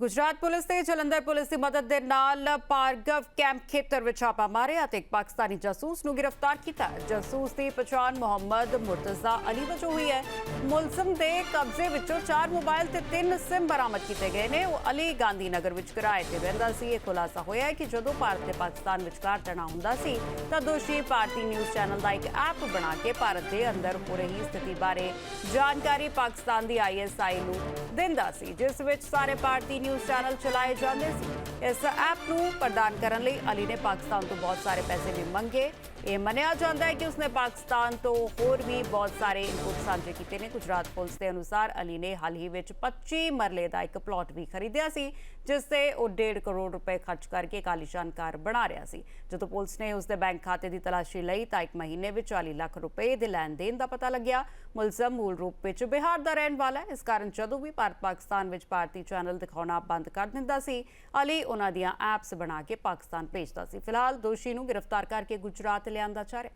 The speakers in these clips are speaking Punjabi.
ਗੁਜਰਾਤ ਪੁਲਿਸ ਤੇ ਜਲੰਧਰ ਪੁਲਿਸ ਦੀ ਮਦਦ ਦੇ ਨਾਲ ਭਾਰਗਵ ਕੈਂਪ ਖੇਤਰ ਵਿੱਚ ਛਾਪਾ ਮਾਰਿਆ ਤੇ ਇੱਕ ਪਾਕਿਸਤਾਨੀ ਜਾਸੂਸ ਨੂੰ ਗ੍ਰਿਫਤਾਰ ਕੀਤਾ. ਜਾਸੂਸ ਦੀ ਪਛਾਣ ਮੁਹੰਮਦ ਮੁਰਤਜ਼ਾ ਅਲੀ ਵਜੋਂ ਹੋਈ ਹੈ ਮੁਲਜ਼ਮ ਦੇ ਕਬਜ਼ੇ ਵਿੱਚੋਂ ਚਾਰ ਮੋਬਾਈਲ ਤੇ ਤਿੰਨ ਸਿਮ ਬਰਾਮਦ ਕੀਤੇ ਗਏ ਨੇ ਉਹ ਅਲੀ ਗਾਂਧੀ ਨਗਰ ਵਿੱਚ ਕਿਰਾਏ ਤੇ ਰਹਿੰਦਾ ਸੀ ਇਹ ਖੁਲਾਸਾ ਹੋਇਆ ਹੈ ਕਿ ਜਦੋਂ ਭਾਰਤ ਤੇ ਪਾਕਿਸਤਾਨ ਵਿਚਕਾਰ ਤਣਾਅ ਹੁੰਦਾ ਸੀ ਤਾਂ ਦੋਸ਼ੀ ਭਾਰਤੀ ਨਿਊਜ਼ ਚੈਨਲ ਦਾ ਇੱਕ ਐਪ ਬਣਾ ਕੇ ਭਾਰਤ ਦੇ ਅੰਦਰ ਹੋ ਰਹੀ ਸਥਿਤੀ ਬਾਰੇ ਜਾਣਕਾਰੀ ਪਾਕਿਸਤਾਨ ਦੀ ਆਈਐਸਆਈ ਨੂੰ ਦਿੰਦਾ ਸੀ ਜਿਸ ਵਿੱਚ ਸਾਰੇ ਭਾਰਤੀ ਨਿਊਜ਼ ਚੈਨਲ ਚਲਾਏ ਜਾਂਦੇ ਸੀ। ਇਸ ਐਪ ਨੂੰ ਪ੍ਰਦਾਨ ਕਰਨ ਲਈ ਅਲੀ ਨੇ ਪਾਕਿਸਤਾਨ ਤੋਂ ਬਹੁਤ ਸਾਰੇ ਪੈਸੇ ਵੀ ਮੰਗੇ। ਇਹ ਮੰਨਿਆ ਜਾਂਦਾ ਹੈ ਕਿ ਉਸਨੇ ਪਾਕਿਸਤਾਨ ਤੋਂ ਹੋਰ ਵੀ ਬਹੁਤ ਸਾਰੇ ਇਨਪੁਟ ਸਾਂਝੇ ਕੀਤੇ ਨੇ। ਗੁਜਰਾਤ ਪੁਲਿਸ ਦੇ ਅਨੁਸਾਰ ਅਲੀ ਨੇ ਹਾਲ ਹੀ ਵਿੱਚ 25 ਮਰਲੇ ਦਾ ਇੱਕ ਪਲਾਟ ਵੀ ਖਰੀਦਿਆ ਸੀ, ਜਿਸ ਤੇ ਉਹ 1.5 ਕਰੋੜ ਰੁਪਏ ਖਰਚ ਕਰਕੇ ਇੱਕ ਆਲੀਸ਼ਾਨ ਕਾਰ ਬਣਾ ਰਿਹਾ ਸੀ। ਜਦੋਂ ਪੁਲਿਸ ਨੇ ਉਸਦੇ ਬੈਂਕ ਖਾਤੇ ਦੀ ਤਲਾਸ਼ੀ ਲਈ ਤਾਂ ਇੱਕ ਮਹੀਨੇ ਵਿੱਚ 40 ਲੱਖ ਰੁਪਏ ਦੇ ਲੈਣ ਦੇਣ ਦਾ ਪਤਾ ਲੱਗਿਆ। ਮੁਲਜ਼ਮ ਮੂਲ ਰੂਪ ਵਿੱਚ ਬਿਹਾਰ ਦਾ ਰਹਿਣ ਵਾਲਾ ਹੈ। ਇਸ ਕਾਰਨ ਜਦੋਂ ਵੀ ਭਾਰਤ ਪਾਕਿਸਤਾਨ ਵਿੱਚ ਭਾਰਤੀ ਚੈਨਲ ਦਿਖਾਉਣਾ ਬੰਦ ਕਰ ਦਿੰਦਾ ਸੀ। ਅਲੀ ਉਹਨਾਂ ਦੀਆਂ ਐਪਸ ਬਣਾ ਕੇ ਪਾਕਿਸਤਾਨ ਭੇਜਦਾ ਸੀ। ਫਿਲਹਾਲ ਦੋਸ਼ੀ ਨੂੰ ਗ੍ਰਿਫਤਾਰ ਕਰਕੇ ਗੁਜਰਾਤ ਲਿਆਂਦਾ ਜਾ ਰਿਹਾ।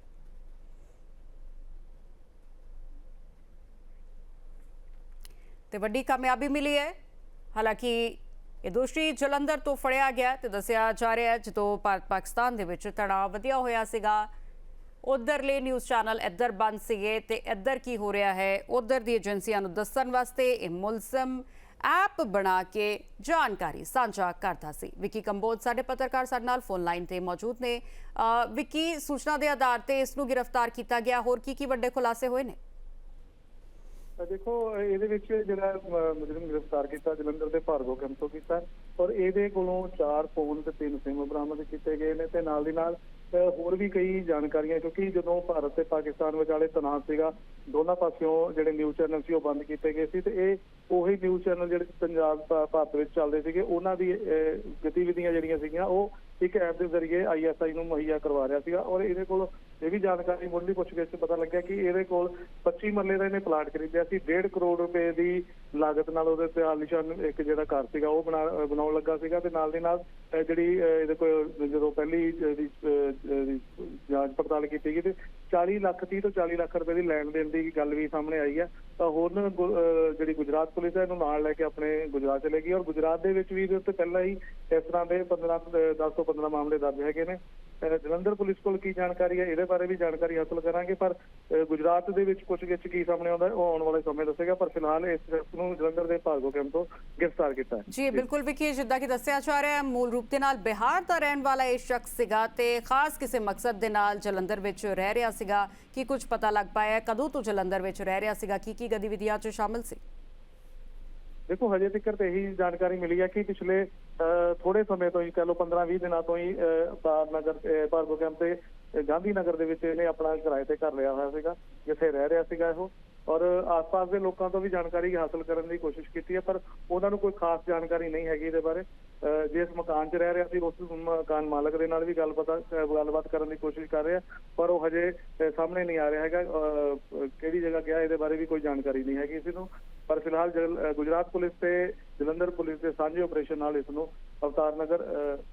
ਤੇ ਵੱਡੀ ਕਾਮਯਾਬੀ ਮਿਲੀ ਹੈ। ਹਾਲਾਂਕਿ ਇਹ ਦੋਸ਼ੀ ਜਲੰਧਰ ਤੋਂ ਫੜਿਆ ਗਿਆ ਤੇ ਦੱਸਿਆ ਜਾ ਰਿਹਾ ਹੈ, ਜਦੋਂ ਭਾਰਤ ਪਾਕਿਸਤਾਨ ਦੇ ਵਿੱਚ ਤਣਾਅ ਵਧਿਆ ਹੋਇਆ ਸੀਗਾ। ਉਧਰਲੇ ਨਿਊਜ਼ ਚੈਨਲ ਇੱਧਰ ਬੰਦ ਸੀਗੇ ਤੇ ਇੱਧਰ ਕੀ ਹੋ ਰਿਹਾ ਹੈ, ਉਧਰ ਦੀ ਏਜੰਸੀਆਂ ਨੂੰ ਦੱਸਣ ਵਾਸਤੇ ਇਹ ਮੁਲਜ਼ਮ ਐਪ ਬਣਾ ਕੇ ਜਾਣਕਾਰੀ ਸਾਂਝਾ ਕਰਦਾ ਸੀ। ਵਿਕੀ ਕੰਬੋਜ ਸਾਡੇ ਪੱਤਰਕਾਰ ਸਾਡੇ ਨਾਲ ਫੋਨ ਲਾਈਨ ਤੇ ਮੌਜੂਦ ਨੇ। ਅ, ਸੂਚਨਾ ਦੇ ਆਧਾਰ ਤੇ ਇਸ ਨੂੰ ਗ੍ਰਿਫਤਾਰ ਕੀਤਾ ਗਿਆ। ਹੋਰ ਕੀ ਕੀ ਵੱਡੇ ਖੁਲਾਸੇ ਹੋਏ ਨੇ? ਦੇਖੋ ਇਹਦੇ ਵਿੱਚ ਜਿਹੜਾ ਮੁਜਰਮ ਗ੍ਰਿਫਤਾਰ ਕੀਤਾ ਜਲੰਧਰ ਦੇ ਭਾਰਗੋ ਕੈਂਪ ਤੋਂ ਕੀਤਾ। ਔਰ ਇਹਦੇ ਕੋਲੋਂ ਚਾਰ ਫੋਨ ਤੇ ਤਿੰਨ ਸਿਮ ਬਰਾਮਦ ਕੀਤੇ ਗਏ ਨੇ ਤੇ ਨਾਲ ਦੀ ਨਾਲ ਹੋਰ ਵੀ ਕਈ ਜਾਣਕਾਰੀਆਂ ਕਿਉਂਕਿ ਜਦੋਂ ਭਾਰਤ ਤੇ ਪਾਕਿਸਤਾਨ ਵਿਚਾਲੇ ਤਣਾਅ ਸੀਗਾ ਦੋਨਾਂ ਪਾਸਿਓਂ ਜਿਹੜੇ ਨਿਊਜ਼ ਚੈਨਲ ਸੀ ਉਹ ਬੰਦ ਕੀਤੇ ਗਏ ਸੀ ਤੇ ਇਹ ਉਹੀ ਨਿਊਜ਼ ਚੈਨਲ ਜਿਹੜੇ ਪੰਜਾਬ ਭਾਰਤ ਵਿੱਚ ਚੱਲਦੇ ਸੀਗੇ ਉਹਨਾਂ ਦੀ ਅਹ, ਗਤੀਵਿਧੀਆਂ ਜਿਹੜੀਆਂ ਸੀਗੀਆਂ ਉਹ ਇੱਕ ਐਪ ਦੇ ਜ਼ਰੀਏ ਆਈਐਸਆਈ ਨੂੰ ਮੁਹੱਈਆ ਕਰਵਾ ਰਿਹਾ ਸੀਗਾ ਔਰ ਇਹਦੇ ਕੋਲ ਇਹ ਵੀ ਜਾਣਕਾਰੀ ਮੁੱਢਲੀ ਪੁੱਛਗਿੱਛ 'ਚ ਪਤਾ ਲੱਗਿਆ ਕਿ ਇਹਦੇ ਕੋਲ 25 ਮਰਲੇ ਦਾ ਇਹਨੇ ਪਲਾਟ ਖਰੀਦਿਆ ਸੀ 1.5 ਕਰੋੜ ਰੁਪਏ ਦੀ ਲਾਗਤ ਨਾਲ ਉਹਦੇ ਤੇ ਆਲੀਸ਼ਾਨ ਇੱਕ ਜਿਹੜਾ ਘਰ ਸੀਗਾ ਉਹ ਬਣਾ ਬਣਾਉਣ ਲੱਗਾ ਸੀਗਾ ਤੇ ਨਾਲ ਦੀ ਨਾਲ ਜਿਹੜੀ ਇਹਦੇ ਕੋਲ ਜਦੋਂ ਪਹਿਲੀ ਇਹਦੀ, ਜਾਂਚ ਪੜਤਾਲ ਕੀਤੀ ਗਈ ਤੇ 40 ਲੱਖ 30 ਤੋਂ 40 ਲੱਖ ਰੁਪਏ ਦੀ ਲੈਣ ਦੇਣ ਦੀ ਗੱਲ ਵੀ ਸਾਹਮਣੇ ਆਈ ਹੈ। ਤਾਂ ਹੁਣ ਗੁ- ਅਹ ਜਿਹੜੀ ਗੁਜਰਾਤ ਪੁਲਿਸ ਹੈ ਇਹਨੂੰ ਨਾਲ ਲੈ ਕੇ ਆਪਣੇ ਗੁਜਰਾਤ ਚਲੇ ਗਈ ਔਰ ਗੁਜਰਾਤ ਦੇ ਵਿੱਚ ਵੀ ਇਹਦੇ ਉੱਤੇ ਪਹਿਲਾਂ ਹੀ ਇਸ ਤਰ੍ਹਾਂ ਦੇ 15 10 ਤੋਂ 15 ਮਾਮਲੇ ਦਰਜ ਹੈਗੇ ਨੇ। ਜਲੰਧਰ ਪੁਲਿਸ ਕੋਲ ਕੀ ਜਾਣਕਾਰੀ ਹੈ? ਇਹਦੇ ਬਾਰੇ ਵੀ ਜਾਣਕਾਰੀ ਹਾਸਲ ਕਰਾਂਗੇ ਪਰ ਗੁਜਰਾਤ ਦੇ ਵਿੱਚ ਕੁਝ ਵਿੱਚ ਕੀ ਸਾਹਮਣੇ ਆਉਂਦਾ ਹੈ, ਉਹ ਆਉਣ ਵਾਲੇ ਸਮੇਂ ਦੱਸੇਗਾ ਪਰ ਫਿਲਹਾਲ ਇਸ ਸ਼ਖਸ ਨੂੰ ਜਲੰਧਰ ਦੇ ਭਾਰਗੋ ਕੈਂਪ ਤੋਂ ਗ੍ਰਿਫਤਾਰ ਕੀਤਾ ਹੈ। ਜੀ ਬਿਲਕੁਲ ਵਿਕੀ ਜਿੱਦਾਂ ਕਿ ਦੱਸਿਆ ਜਾ ਰਿਹਾ ਹੈ ਮੂਲ ਰੂਪ ਦੇ ਨਾਲ ਬਿਹਾਰ ਦਾ ਰਹਿਣ ਵਾਲਾ ਇਹ ਸ਼ਖਸ ਸੀਗਾ ਤੇ ਖਾਸ ਕਿਸੇ ਮਕਸਦ ਦੇ ਨਾਲ ਜਲੰਧਰ ਵਿੱਚ ਰਹਿ ਰਿਹਾ ਸੀਗਾ। ਕੀ ਕੁਝ ਪਤਾ ਲੱਗ ਪਾਇਆ ਕਦੋਂ ਤੋਂ ਜਲੰਧਰ ਵਿੱਚ ਰਹਿ ਰਿਹਾ ਸੀਗਾ? ਕੀ ਕੀ ਗਤੀਵਿਧੀਆਂ 'ਚ ਸ਼ਾਮਲ ਸੀ? ਦੇਖੋ ਹਜੇ ਤੱਕ ਤੇ ਇਹੀ ਜਾਣਕਾਰੀ ਮਿਲੀ ਹੈ ਕਿ ਪਿਛਲੇ ਅਹ, ਥੋੜੇ ਸਮੇਂ ਤੋਂ ਹੀ ਕਹ ਲਓ 15-20 ਦਿਨਾਂ ਤੋਂ ਹੀ ਅਹ, ਬਾਰ ਤੇ ਗਾਂਧੀ ਨਗਰ ਦੇ ਵਿੱਚ ਇਹਨੇ ਆਪਣਾ ਕਿਰਾਏ ਤੇ ਘਰ ਲਿਆ ਹੋਇਆ ਸੀਗਾ ਜਿੱਥੇ ਰਹਿ ਰਿਹਾ ਸੀਗਾ ਇਹ ਔਰ ਆਸ-ਪਾਸ ਦੇ ਲੋਕਾਂ ਤੋਂ ਵੀ ਜਾਣਕਾਰੀ ਹਾਸਲ ਕਰਨ ਦੀ ਕੋਸ਼ਿਸ਼ ਕੀਤੀ ਹੈ ਪਰ ਉਹਨਾਂ ਨੂੰ ਕੋਈ ਖਾਸ ਜਾਣਕਾਰੀ ਨਹੀਂ ਹੈਗੀ ਇਹਦੇ ਬਾਰੇ। ਅਹ, ਜਿਸ ਮਕਾਨ 'ਚ ਰਹਿ ਰਿਹਾ ਸੀ ਉਸ ਮਕਾਨ ਮਾਲਕ ਦੇ ਨਾਲ ਵੀ ਗੱਲਬਾਤ ਅਹ, ਗੱਲਬਾਤ ਕਰਨ ਦੀ ਕੋਸ਼ਿਸ਼ ਕਰ ਰਿਹਾ ਪਰ ਉਹ ਹਜੇ ਸਾਹਮਣੇ ਨਹੀਂ ਆ ਰਿਹਾ ਹੈਗਾ। ਅਹ, ਕਿਹੜੀ ਜਗ੍ਹਾ ਗਿਆ ਇਹਦੇ ਬਾਰੇ ਵੀ ਕੋਈ ਜਾਣਕਾਰੀ ਨਹੀਂ ਹੈਗੀ ਇਸ ਨੂੰ। ਪਰ ਫਿਲਹਾਲ ਗੁਜਰਾਤ ਪੁਲਿਸ ਤੇ ਜਲੰਧਰ ਪੁਲਿਸ ਦੇ ਸਾਂਝੇ ਆਪਰੇਸ਼ਨ ਨਾਲ ਇਸ ਨੂੰ ਅਵਤਾਰ ਨਗਰ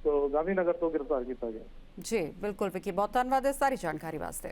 ਤੋਂ ਗਾਂਧੀ ਨਗਰ ਤੋਂ ਗ੍ਰਿਫਤਾਰ ਕੀਤਾ ਗਿਆ। ਜੀ, ਬਿਲਕੁਲ, ਵਿਕੀ, ਬਹੁਤ ਧੰਨਵਾਦ ਇਸ ਸਾਰੀ ਜਾਣਕਾਰੀ ਵਾਸਤੇ।